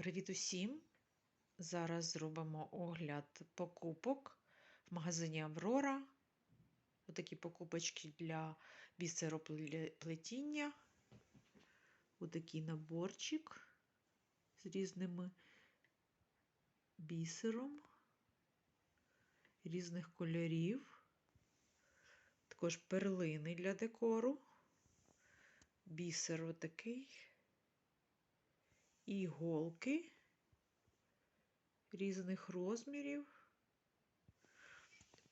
Привіт усім! Зараз зробимо огляд покупок в магазині Аврора. Отакі покупочки для бісероплетіння. Отакий наборчик з різними бісером різних кольорів. Також перлини для декору. Бісер отакий іголки різних розмірів.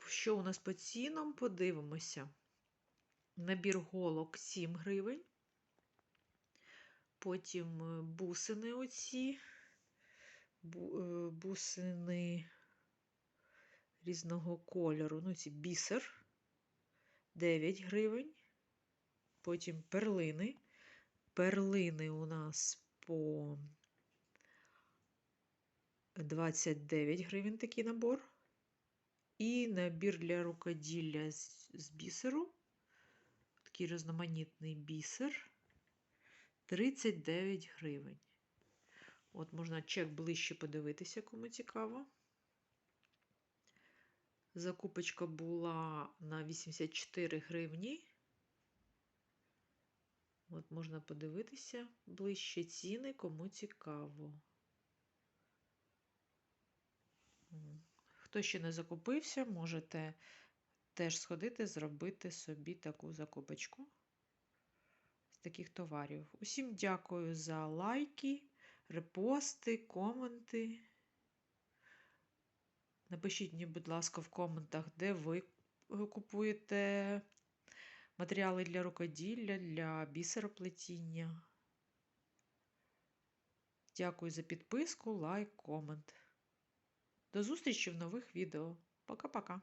Що у нас по цінам? Подивимося. Набір голок 7 гривень. Потім бусини оці, бусини різного кольору. Ну, ці бісер 9 гривень. Потім перлини. Перлини у нас по 29 гривень такий набор. І набір для рукоділля з, бісеру. Такий різноманітний бісер. 39 гривень. От можна чек ближче подивитися, кому цікаво. Закупочка була на 84 гривні. От можна подивитися ближче ціни, кому цікаво. Хто ще не закупився, можете теж сходити, зробити собі таку закупочку з таких товарів. Усім дякую за лайки, репости, коменти. Напишіть мені, будь ласка, в коментах, де ви купуєте матеріали для рукоділля, для бісероплетіння. Дякую за підписку, лайк, комент. До зустрічі в нових відео. Пока-пока!